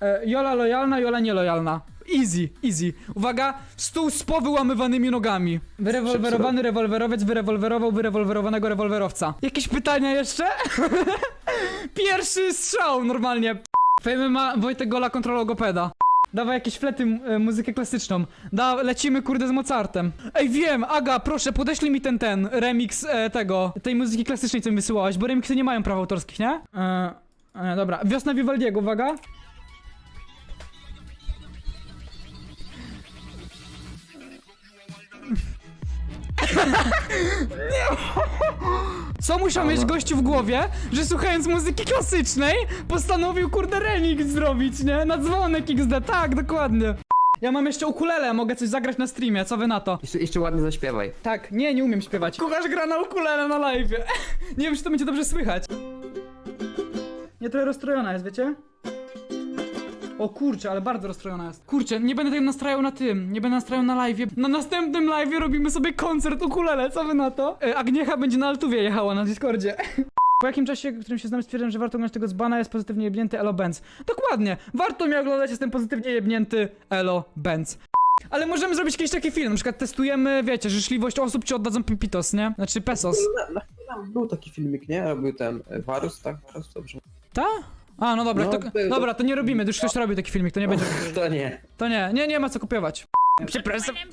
E, Jola lojalna, Jola nielojalna. Easy, easy. Uwaga, stół z powyłamywanymi nogami. Wyrewolwerowany rewolwerowiec wyrewolwerował wyrewolwerowanego rewolwerowca. Jakieś pytania jeszcze? Pierwszy strzał normalnie. Fejmy ma Wojtek Gola kontrola logopeda. Dawaj jakieś flety, e, muzykę klasyczną. Da, lecimy kurde z Mozartem. Ej, wiem, Aga, proszę, podeślij mi ten, ten, remix e, tego, tej muzyki klasycznej, co mi wysyłałaś, bo remixy nie mają praw autorskich, nie? E, e, dobra, Wiosna Vivaldiego, uwaga. Co musiał mieć gościu w głowie, że słuchając muzyki klasycznej postanowił kurde remix zrobić, nie? Na dzwonek XD, tak, dokładnie. Ja mam jeszcze ukulele, mogę coś zagrać na streamie, co wy na to? Jeszcze, jeszcze ładnie zaśpiewaj. Tak, nie, nie umiem śpiewać. Kucharz gra na ukulele na live. nie wiem, czy to będzie dobrze słychać. Nie, trochę rozstrojona jest, wiecie? O kurczę, ale bardzo rozstrojona jest. Kurczę, nie będę tego nastrajał na tym, nie będę nastrajał na live. Na następnym live robimy sobie koncert ukulele, co wy na to? E, Agniecha będzie na altuwie jechała na Discordzie. Po jakim czasie, w którym się znam, stwierdziłem, że warto oglądać tego dzbana, jest pozytywnie jebnięty Elo Benz. Dokładnie, warto mi oglądać, jestem pozytywnie jebnięty Elo Benz. Ale możemy zrobić jakiś taki film, na przykład testujemy, wiecie, życzliwość osób, czy oddadzą pipitos, nie? Znaczy pesos. Na, na, tam był taki filmik, nie? Robił ten e, Varus, tak? Varus, dobrze. Ta? A, no dobra, No, to, dobra, to nie robimy, już ktoś robi taki filmik, to nie będzie. To nie. To nie, nie, nie ma co kopiować. Przepraszam. Panem.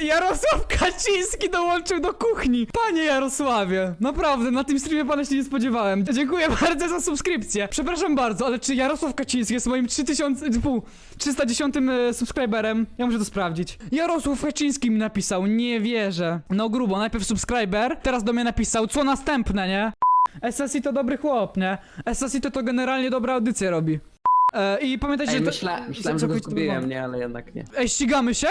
Jarosław Kaczyński dołączył do kuchni. Panie Jarosławie, naprawdę, na tym streamie pana się nie spodziewałem. Dziękuję bardzo za subskrypcję. Przepraszam bardzo, ale czy Jarosław Kaczyński jest moim 3000, fu, 310 e, subskryberem? Ja muszę to sprawdzić. Jarosław Kaczyński mi napisał, nie wierzę. No grubo, najpierw subskryber, teraz do mnie napisał, co następne, nie? SSI to dobry chłop, nie? SSI to to generalnie dobre audycje robi. E, I pamiętajcie, Ej, że to... myśla, myślałem, że go całkowicie to zgubiłem, nie? Ale jednak nie. Ej, ścigamy się?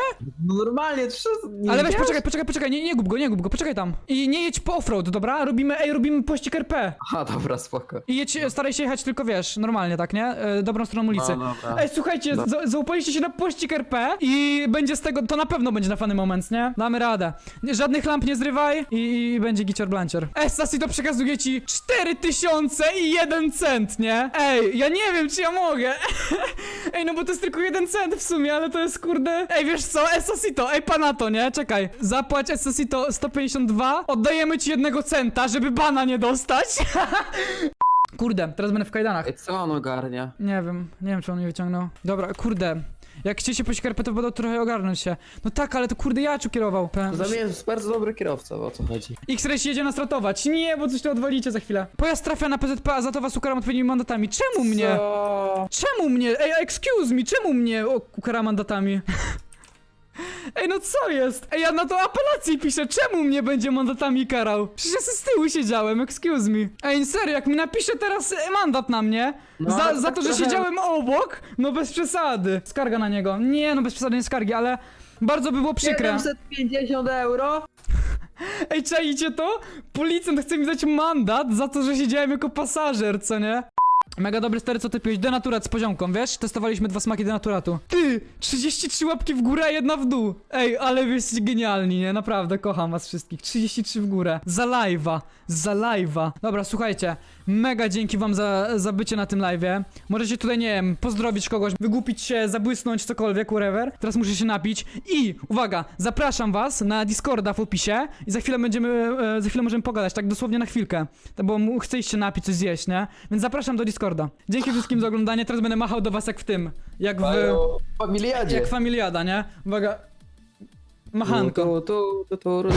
No normalnie, trzy... Nie Ale weź wiesz? poczekaj, poczekaj, poczekaj, nie, nie gub go, nie gub go, poczekaj tam. I nie jedź po offroad, dobra? Robimy, ej, robimy pościg RP. A, dobra, spoko. I jedź, staraj się jechać tylko, wiesz, normalnie, tak, nie? E, dobrą stroną ulicy. No, dobra. Ej, słuchajcie, No. za, zaupaliście się na pościg RP i będzie z tego, to na pewno będzie na fany moment, nie? Damy radę. Nie, Żadnych lamp nie zrywaj i, i będzie gicior blancior. Estas to przekazuje ci 4000 i 1 cent, nie? Ej, ja nie wiem, czy ja mogę. Ej, no bo to jest tylko jeden cent w sumie, ale to jest kurde... Ej, wiesz co, Esasito, ej panato, nie? Czekaj, zapłać Esasito 152, oddajemy ci jednego centa, żeby bana nie dostać. Kurde, teraz będę w kajdanach. Co on ogarnia? Nie wiem, nie wiem czy on mnie wyciągnął. Dobra, kurde. Jak chcecie po skarpę, to będą trochę ogarnąć się. No tak, ale to kurde Jaczu kierował. To za mnie jest bardzo dobry kierowca, o co chodzi? X-Ray się jedzie nas ratować. Nie, bo coś to odwalicie za chwilę. Pojazd trafia na PZP, a za to was ukaram odpowiednimi mandatami. Czemu mnie? Co? Czemu mnie? Ej, excuse me, czemu mnie o, ukara mandatami? Ej, no co jest? Ej, ja na to apelację piszę, czemu mnie będzie mandatami karał? Przecież ja z tyłu siedziałem, excuse me. Ej, serio, jak mi napisze teraz e, mandat na mnie, No, za, ale za tak to, że trochę- siedziałem obok, no bez przesady. Skarga na niego. Nie, no bez przesady nie skargi, ale bardzo by było przykre. 750 euro? Ej, czaicie to? Policjant chce mi dać mandat za to, że siedziałem jako pasażer, co nie? Mega dobry stary, co ty piłeś? Denaturat z poziomką, wiesz? Testowaliśmy dwa smaki denaturatu. Ty! 33 łapki w górę, a jedna w dół. Ej, ale wy jesteście genialni, nie? Naprawdę, kocham was wszystkich. 33 w górę. Za live'a. Za live'a. Dobra, słuchajcie. Mega dzięki wam za, za bycie na tym live'ie. Możecie tutaj, nie wiem, pozdrowić kogoś, wygłupić się, zabłysnąć, cokolwiek, whatever. Teraz muszę się napić. I, uwaga, zapraszam was na Discorda w opisie i za chwilę będziemy, e, za chwilę możemy pogadać, tak dosłownie na chwilkę. Bo iść się napić, coś zjeść, nie? Więc zapraszam do Discorda. Dzięki wszystkim za oglądanie, teraz będę machał do was jak w tym. Jak w... W familiadzie. Jak familiada, nie? Uwaga. Machanko. Tu, tu, tu, tu, tu, tu.